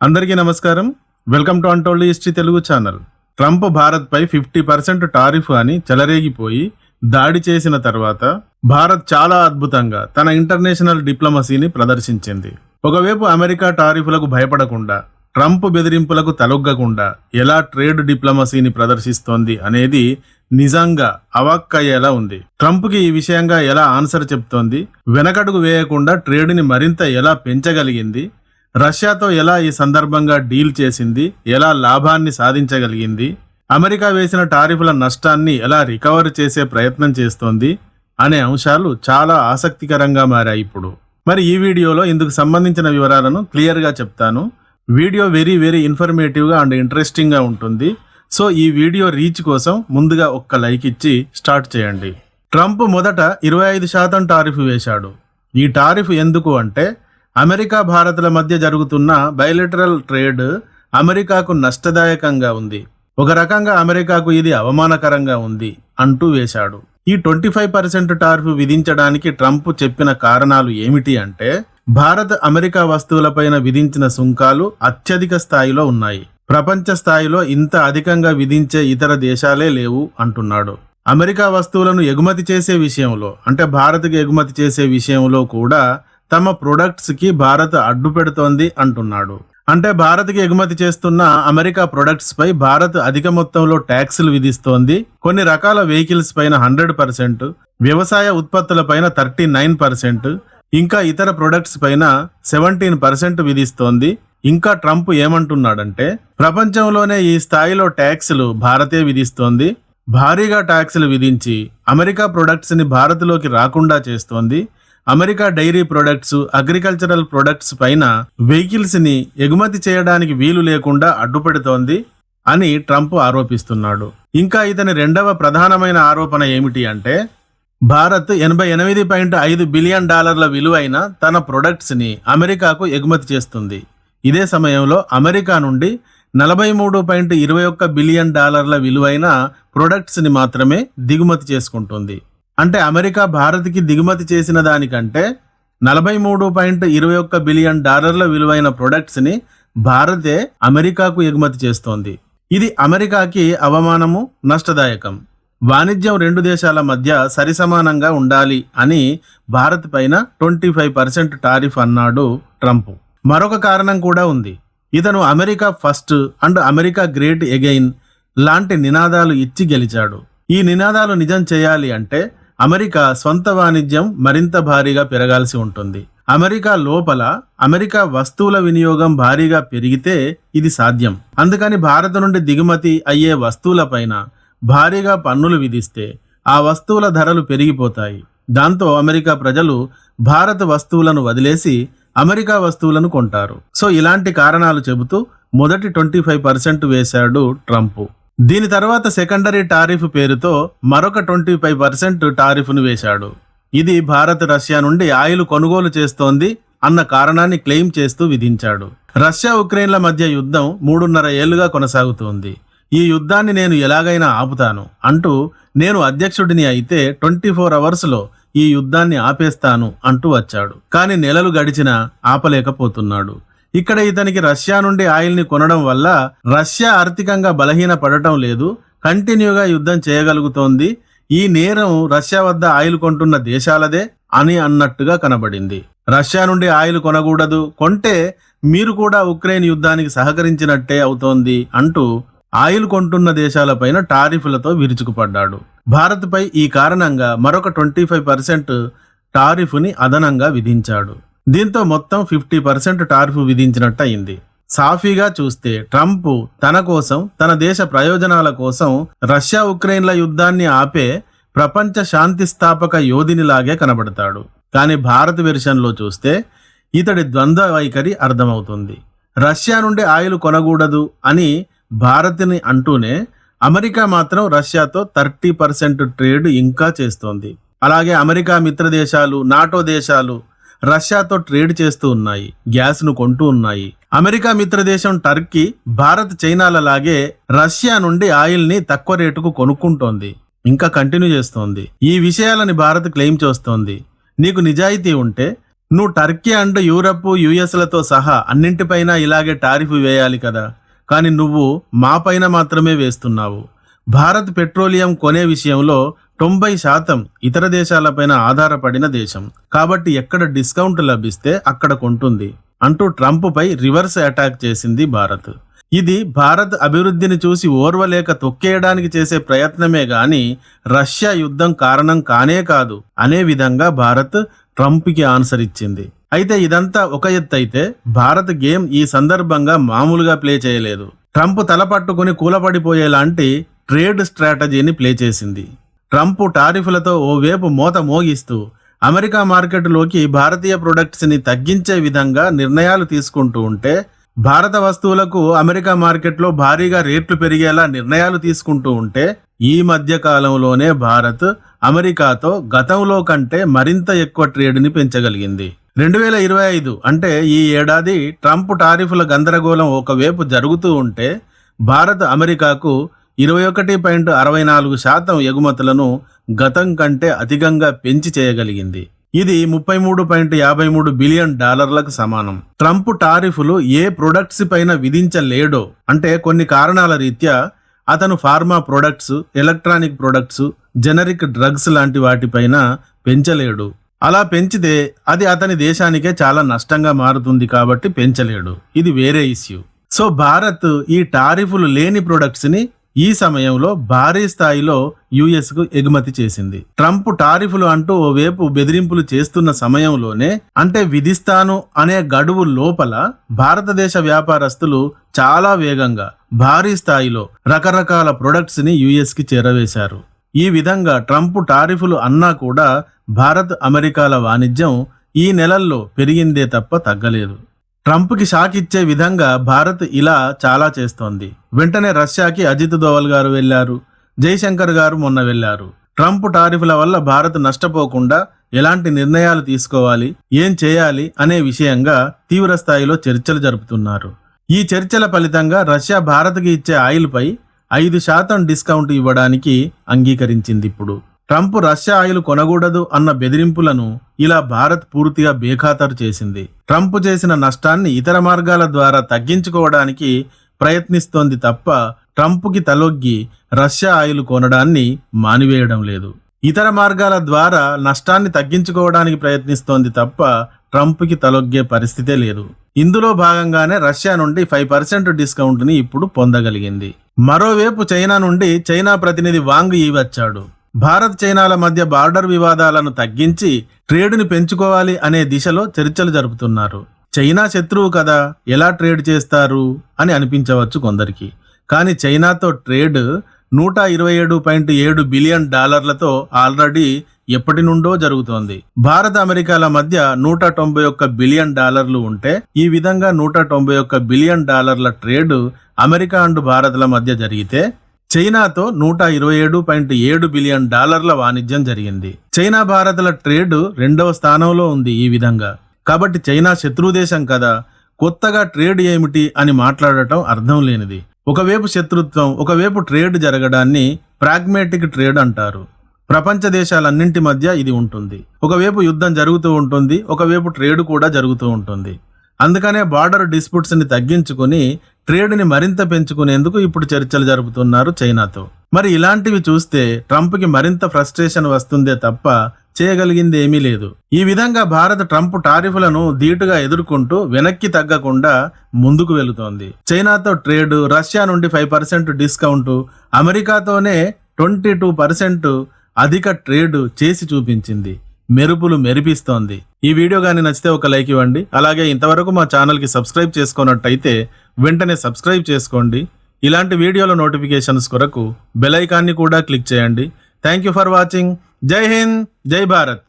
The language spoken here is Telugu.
అందరికీ నమస్కారం. Welcome to untold history Telugu channel. Trump భారత్పై ఫిఫ్టీ పర్సెంట్ టారిఫ్ అని చెలరేగిపోయి దాడి చేసిన తర్వాత భారత్ చాలా అద్భుతంగా తన ఇంటర్నేషనల్ డిప్లొమసీని ప్రదర్శించింది. ఒకవైపు అమెరికా టారిఫ్లకు భయపడకుండా ట్రంప్ బెదిరింపులకు తలొగ్గకుండా ఎలా ట్రేడ్ డిప్లొమసీని ప్రదర్శిస్తోంది అనేది నిజంగా అవాక్కయ్యేలా ఉంది. ట్రంప్కి ఈ విషయంగా ఎలా ఆన్సర్ చెప్తోంది వెనకడుగు వేయకుండా ట్రేడ్ని మరింత ఎలా పెంచగలిగింది రష్యాతో ఎలా ఈ సందర్భంగా డీల్ చేసింది ఎలా లాభాన్ని సాధించగలిగింది అమెరికా వేసిన టారిఫ్ల నష్టాన్ని ఎలా రికవర్ చేసే ప్రయత్నం చేస్తోంది అనే అంశాలు చాలా ఆసక్తికరంగా మారాయి ఇప్పుడు. మరి ఈ వీడియోలో ఇందుకు సంబంధించిన వివరాలను క్లియర్గా చెప్తాను. వీడియో వెరీ వెరీ ఇన్ఫర్మేటివ్గా అండ్ ఇంట్రెస్టింగ్గా ఉంటుంది. సో ఈ వీడియో రీచ్ కోసం ముందుగా ఒక్క లైక్ ఇచ్చి స్టార్ట్ చేయండి. ట్రంప్ మొదట ఇరవై ఐదు శాతం టారిఫ్ వేశాడు. ఈ టారిఫ్ ఎందుకు అంటే అమెరికా భారత్ల మధ్య జరుగుతున్న బయలిటరల్ ట్రేడ్ అమెరికాకు నష్టదాయకంగా ఉంది. ఒక రకంగా అమెరికాకు ఇది అవమానకరంగా ఉంది అంటూ వేశాడు. ఈ ట్వంటీ ఫైవ్ పర్సెంట్ టార్ఫ్ విధించడానికి ట్రంప్ చెప్పిన కారణాలు ఏమిటి అంటే భారత్ అమెరికా వస్తువులపైన విధించిన సుంకాలు అత్యధిక స్థాయిలో ఉన్నాయి. ప్రపంచ స్థాయిలో ఇంత అధికంగా విధించే ఇతర దేశాలే లేవు అంటున్నాడు. అమెరికా వస్తువులను ఎగుమతి చేసే విషయంలో అంటే భారత్కి ఎగుమతి చేసే విషయంలో కూడా తమ ప్రొడక్ట్స్కి భారత్ అడ్డు పెడుతోంది అంటున్నాడు. అంటే భారత్కి ఎగుమతి చేస్తున్న అమెరికా ప్రొడక్ట్స్ పై భారత్ అధిక మొత్తంలో ట్యాక్సులు విధిస్తోంది. కొన్ని రకాల వెహికల్స్ పైన హండ్రెడ్ పర్సెంట్ వ్యవసాయ ఉత్పత్తుల పైన థర్టీ నైన్ పర్సెంట్ ఇంకా ఇతర ప్రొడక్ట్స్ పైన సెవెంటీన్ పర్సెంట్ విధిస్తోంది. ఇంకా ట్రంప్ ఏమంటున్నాడంటే ప్రపంచంలోనే ఈ స్థాయిలో ట్యాక్సులు భారతే విధిస్తోంది. భారీగా ట్యాక్సులు విధించి అమెరికా ప్రొడక్ట్స్ని భారత్లోకి రాకుండా చేస్తోంది. America dairy products agricultural products పైన వెహికల్స్ని ఎగుమతి చేయడానికి వీలు లేకుండా అడ్డుపడుతోంది అని ట్రంప్ ఆరోపిస్తున్నాడు. ఇంకా ఇతని రెండవ ప్రధానమైన ఆరోపణ ఏమిటి అంటే భారత్ ఎనభై ఎనిమిది పాయింట్ ఐదు బిలియన్ డాలర్ల విలువైన తన ప్రొడక్ట్స్ని అమెరికాకు ఎగుమతి చేస్తుంది. ఇదే సమయంలో అమెరికా నుండి నలభై మూడు పాయింట్ ఇరవై ఒక్క బిలియన్ డాలర్ల విలువైన ప్రొడక్ట్స్ని మాత్రమే దిగుమతి చేసుకుంటుంది. అంటే అమెరికా భారత్కి దిగుమతి చేసిన దానికంటే నలభై మూడు పాయింట్ ఇరవై ఒక్క బిలియన్ డాలర్ల విలువైన ప్రొడక్ట్స్ని భారతే అమెరికాకు ఎగుమతి చేస్తోంది. ఇది అమెరికాకి అవమానము నష్టదాయకం. వాణిజ్యం రెండు దేశాల మధ్య సరిసమానంగా ఉండాలి అని భారత్ పైన ట్వంటీ ఫైవ్ పర్సెంట్ టారిఫ్ అన్నాడు ట్రంప్. మరొక కారణం కూడా ఉంది. ఇతను America first and America great again లాంటి నినాదాలు ఇచ్చి గెలిచాడు. ఈ నినాదాలు నిజం చేయాలి అంటే అమెరికా సొంత వాణిజ్యం మరింత భారీగా పెరగాల్సి ఉంటుంది. అమెరికా లోపల అమెరికా వస్తువుల వినియోగం భారీగా పెరిగితే ఇది సాధ్యం. అందుకని భారత నుండి దిగుమతి అయ్యే వస్తువులపైన భారీగా పన్నులు విధిస్తే ఆ వస్తువుల ధరలు పెరిగిపోతాయి. దాంతో అమెరికా ప్రజలు భారత వస్తువులను వదిలేసి అమెరికా వస్తువులను కొంటారు. సో ఇలాంటి కారణాలు చెబుతూ మొదటి ట్వంటీ ఫైవ్ పర్సెంట్ వేశాడు ట్రంప్. దీని తర్వాత సెకండరీ టారిఫ్ పేరుతో మరొక ట్వంటీ ఫైవ్ పర్సెంట్ టారిఫ్ను వేశాడు. ఇది భారత్ రష్యా నుండి ఆయిల్ కొనుగోలు చేస్తోంది అన్న కారణాన్ని క్లెయిమ్ చేస్తూ విధించాడు. రష్యా ఉక్రెయిన్ల మధ్య యుద్ధం మూడున్నర ఏళ్ళుగా కొనసాగుతోంది. ఈ యుద్ధాన్ని నేను ఎలాగైనా ఆపుతాను అంటూ నేను అధ్యక్షుడిని అయితే ట్వంటీ ఫోర్ అవర్స్లో ఈ యుద్ధాన్ని ఆపేస్తాను అంటూ వచ్చాడు. కానీ నెలలు గడిచినా ఆపలేకపోతున్నాడు. ఇక్కడ ఇతనికి రష్యా నుండి ఆయిల్ని కొనడం వల్ల రష్యా ఆర్థికంగా బలహీన పడటం లేదు కంటిన్యూగా యుద్ధం చేయగలుగుతోంది. ఈ నేరం రష్యా వద్ద ఆయిల్ కొంటున్న దేశాలదే అని అన్నట్టుగా కనబడింది. రష్యా నుండి ఆయిల్ కొనకూడదు కొంటే మీరు కూడా ఉక్రెయిన్ యుద్ధానికి సహకరించినట్టే అవుతోంది అంటూ ఆయిల్ కొంటున్న దేశాలపైన టారిఫ్లతో విరుచుకుపడ్డాడు. భారత్పై ఈ కారణంగా మరొక ట్వంటీ ఫైవ్ పర్సెంట్ టారిఫ్ని అదనంగా విధించాడు. దీంతో మొత్తం ఫిఫ్టీ పర్సెంట్ టార్ఫ్ విధించినట్టు అయింది. సాఫీగా చూస్తే ట్రంప్ తన కోసం తన దేశ ప్రయోజనాల కోసం రష్యా ఉక్రెయిన్ల యుద్ధాన్ని ఆపే ప్రపంచ శాంతి స్థాపక యోధినిలాగే కనబడతాడు. కానీ భారత్ వెర్షన్లో చూస్తే ఇతడి ద్వంద్వ వైఖరి అర్థమవుతుంది. రష్యా నుండి ఆయిల్ కొనకూడదు అని భారత్ని అంటూనే అమెరికా మాత్రం రష్యాతో థర్టీ పర్సెంట్ ట్రేడ్ ఇంకా చేస్తోంది. అలాగే అమెరికా మిత్ర దేశాలు నాటో దేశాలు రష్యాతో ట్రేడ్ చేస్తూ ఉన్నాయి గ్యాస్ను కొంటూ ఉన్నాయి. అమెరికా మిత్రదేశం టర్కీ భారత్ చైనాలలాగే రష్యా నుండి ఆయిల్ని తక్కువ రేటుకు కొనుక్కుంటోంది ఇంకా కంటిన్యూ చేస్తోంది. ఈ విషయాలని భారత్ క్లెయిమ్ చేస్తోంది. నీకు నిజాయితీ ఉంటే నువ్వు టర్కీ అండ్ యూరప్ యుఎస్లతో సహా అన్నింటిపైన ఇలాగే టారిఫ్ వేయాలి కదా. కానీ నువ్వు మా పైన మాత్రమే వేస్తున్నావు. భారత్ పెట్రోలియం కొనే విషయంలో తొంభై శాతం ఇతర దేశాలపైన ఆధారపడిన దేశం. కాబట్టి ఎక్కడ డిస్కౌంట్ లభిస్తే అక్కడ కొంటుంది. అంటూ ట్రంప్పై రివర్స్ అటాక్ చేసింది భారత్. ఇది భారత్ అభివృద్ధిని చూసి ఓర్వలేక తొక్కేయడానికి చేసే ప్రయత్నమే గాని రష్యా యుద్ధం కారణం కానే కాదు. అనే విధంగా భారత్ ట్రంప్కి ఆన్సర్ ఇచ్చింది. అయితే ఇదంతా ఒక ఎత్తు అయితే భారత్ గేమ్ ఈ సందర్భంగా మామూలుగా ప్లే చేయలేదు. ట్రంప్ తల పట్టుకుని కూలపడిపోయేలాంటి ట్రేడ్ స్ట్రాటజీని ప్లే చేసింది. ట్రంప్ టారిఫ్లతో ఓవైపు మోత మోగిస్తూ అమెరికా మార్కెట్లోకి భారతీయ ప్రొడక్ట్స్ని తగ్గించే విధంగా నిర్ణయాలు తీసుకుంటూ ఉంటే భారత వస్తువులకు అమెరికా మార్కెట్లో భారీగా రేట్లు పెరిగేలా నిర్ణయాలు తీసుకుంటూ ఉంటే ఈ మధ్య కాలంలోనే భారత్ అమెరికాతో గతంలో కంటే మరింత ఎక్కువ ట్రేడ్ని పెంచగలిగింది. రెండు వేల ఇరవై ఐదు అంటే ఈ ఏడాది ట్రంప్ టారిఫ్ల గందరగోళం ఒకవైపు జరుగుతూ ఉంటే భారత్ అమెరికాకు ఇరవై ఒకటి పాయింట్ అరవై నాలుగు శాతం ఎగుమతులను గతం కంటే అధికంగా పెంచి చేయగలిగింది. ఇది ముప్పై మూడు పాయింట్ యాభై మూడు బిలియన్ డాలర్లకు సమానం. ట్రంప్ టారిఫ్లు ఏ ప్రొడక్ట్స్ పైన విధించలేడో అంటే కొన్ని కారణాల రీత్యా అతను pharma products electronic products generic drugs లాంటి వాటిపైన పెంచలేడు. అలా పెంచితే అది అతని దేశానికే చాలా నష్టంగా మారుతుంది కాబట్టి పెంచలేడు. ఇది వేరే ఇష్యూ. సో భారత్ ఈ టారిఫ్లు లేని ప్రొడక్ట్స్ని ఈ సమయంలో భారీ స్థాయిలో యుఎస్కు ఎగుమతి చేసింది. ట్రంప్ టారిఫ్లు అంటూ ఓవైపు బెదిరింపులు చేస్తున్న సమయంలోనే అంటే విధిస్తాను అనే గడువు లోపల భారతదేశ వ్యాపారస్తులు చాలా వేగంగా భారీ స్థాయిలో రకరకాల ప్రొడక్ట్స్ని యుఎస్కి చేరవేశారు. ఈ విధంగా ట్రంప్ టారిఫ్లు అన్నా కూడా భారత్ అమెరికాల వాణిజ్యం ఈ నెలల్లో పెరిగిందే తప్ప తగ్గలేదు. ట్రంప్కి షాక్ ఇచ్చే విధంగా భారత్ ఇలా చాలా చేస్తోంది. వెంటనే రష్యాకి అజిత్ దోవల్ గారు వెళ్ళారు. జయశంకర్ గారు మొన్న వెళ్ళారు. ట్రంప్ టారిఫ్ల వల్ల భారత్ నష్టపోకుండా ఎలాంటి నిర్ణయాలు తీసుకోవాలి ఏం చేయాలి అనే విషయంగా తీవ్ర స్థాయిలో చర్చలు జరుపుతున్నారు. ఈ చర్చల ఫలితంగా రష్యా భారత్కి ఇచ్చే ఆయిల్పై ఐదు శాతం డిస్కౌంట్ ఇవ్వడానికి అంగీకరించింది ఇప్పుడు. ట్రంప్ రష్యా ఆయిల్ కొనకూడదు అన్న బెదిరింపులను ఇలా భారత్ పూర్తిగా బేఖాతరు చేసింది. ట్రంప్ చేసిన నష్టాన్ని ఇతర మార్గాల ద్వారా తగ్గించుకోవడానికి ప్రయత్నిస్తోంది తప్ప ట్రంప్కి తలొగ్గి రష్యా ఆయిల్ కొనడాన్ని మానివేయడం లేదు. ఇతర మార్గాల ద్వారా నష్టాన్ని తగ్గించుకోవడానికి ప్రయత్నిస్తోంది తప్ప ట్రంప్కి తలొగ్గే పరిస్థితే లేదు. ఇందులో భాగంగానే రష్యా నుండి ఫైవ్ పర్సెంట్ డిస్కౌంట్ని ఇప్పుడు పొందగలిగింది. మరోవైపు చైనా నుండి చైనా ప్రతినిధి వాంగ్ ఈ వచ్చాడు. భారత్ చైనాల మధ్య బార్డర్ వివాదాలను తగ్గించి ట్రేడ్ని పెంచుకోవాలి అనే దిశలో చర్చలు జరుపుతున్నారు. చైనా శత్రువు కదా ఎలా ట్రేడ్ చేస్తారు? అని అనిపించవచ్చు కొందరికి. కానీ చైనాతో ట్రేడ్ నూట ఇరవై ఏడు పాయింట్ ఏడు బిలియన్ డాలర్లతో ఆల్రెడీ ఎప్పటి నుండో జరుగుతోంది. భారత అమెరికాల మధ్య నూట తొంభై ఒక్క బిలియన్ డాలర్లు ఉంటే ఈ విధంగా నూట తొంభై ఒక్క బిలియన్ డాలర్ల ట్రేడ్ అమెరికా అండ్ భారత్ల మధ్య జరిగితే చైనాతో నూట ఇరవై ఏడు పాయింట్ ఏడు బిలియన్ డాలర్ల వాణిజ్యం జరిగింది. చైనా భారత్ల ట్రేడ్ రెండవ స్థానంలో ఉంది ఈ విధంగా. కాబట్టి చైనా శత్రు దేశం కదా. కొత్తగా ట్రేడ్ ఏమిటి అని మాట్లాడటం అర్థం లేనిది. ఒకవైపు శత్రుత్వం ఒకవైపు ట్రేడ్ జరగడాన్ని ప్రాగ్మేటిక్ ట్రేడ్ అంటారు. ప్రపంచ దేశాలన్నింటి మధ్య ఇది ఉంటుంది. ఒకవైపు యుద్ధం జరుగుతూ ఉంటుంది ఒకవైపు ట్రేడ్ కూడా జరుగుతూ ఉంటుంది. అందుకనే బార్డర్ డిస్ప్యూట్స్ని తగ్గించుకొని తగ్గించుకుని ట్రేడ్ని మరింత పెంచుకునేందుకు ఇప్పుడు చర్చలు జరుపుతున్నారు చైనాతో. మరి ఇలాంటివి చూస్తే ట్రంప్కి మరింత ఫ్రస్ట్రేషన్ వస్తుందే తప్ప చేయగలిగింది ఏమీ లేదు. ఈ విధంగా భారత్ ట్రంప్ టారిఫ్లను ధీటుగా ఎదుర్కొంటూ వెనక్కి తగ్గకుండా ముందుకు వెళుతోంది. చైనాతో ట్రేడ్ రష్యా నుండి ఫైవ్ పర్సెంట్ డిస్కౌంట్ అమెరికాతోనే ట్వంటీ టూ పర్సెంట్ అధిక ట్రేడ్ చేసి చూపించింది. మెరుపులు మెరిపిస్తోంది. ఈ వీడియో కానీ నచ్చితే ఒక లైక్ ఇవ్వండి. అలాగే ఇంతవరకు మా ఛానల్కి సబ్స్క్రైబ్ చేసుకున్నట్టయితే వెంటనే సబ్స్క్రైబ్ చేసుకోండి. ఇలాంటి వీడియోల నోటిఫికేషన్స్ కొరకు బెల్ ఐకాన్ని కూడా క్లిక్ చేయండి. Thank you for watching. జై హింద్. జై భారత్.